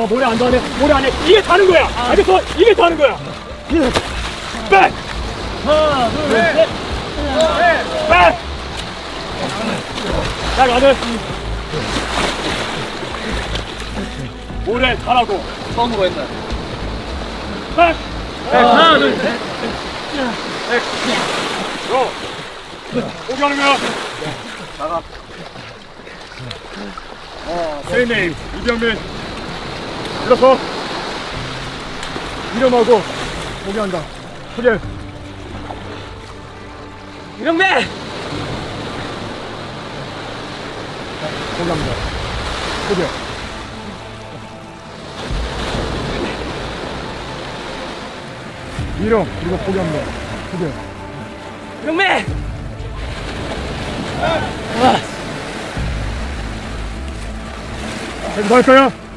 어, 모래 안 닿네. 모래 안 해. 이게 다는 거야. 알겠어? 이게 다는 거야. 백! 하나, 둘, 셋. 백! 자, 가는. 모래 달하고. 처음으로 했나? 백! 하나, 둘, 셋. 요. 포기하는 거야. 나가. 세이네임 이병민 일어서 이름하고 포기한다. 포기 이병민! 포기합니다 포기 이름 그리고 포기합니다 포기 이병민! 해도 할 거야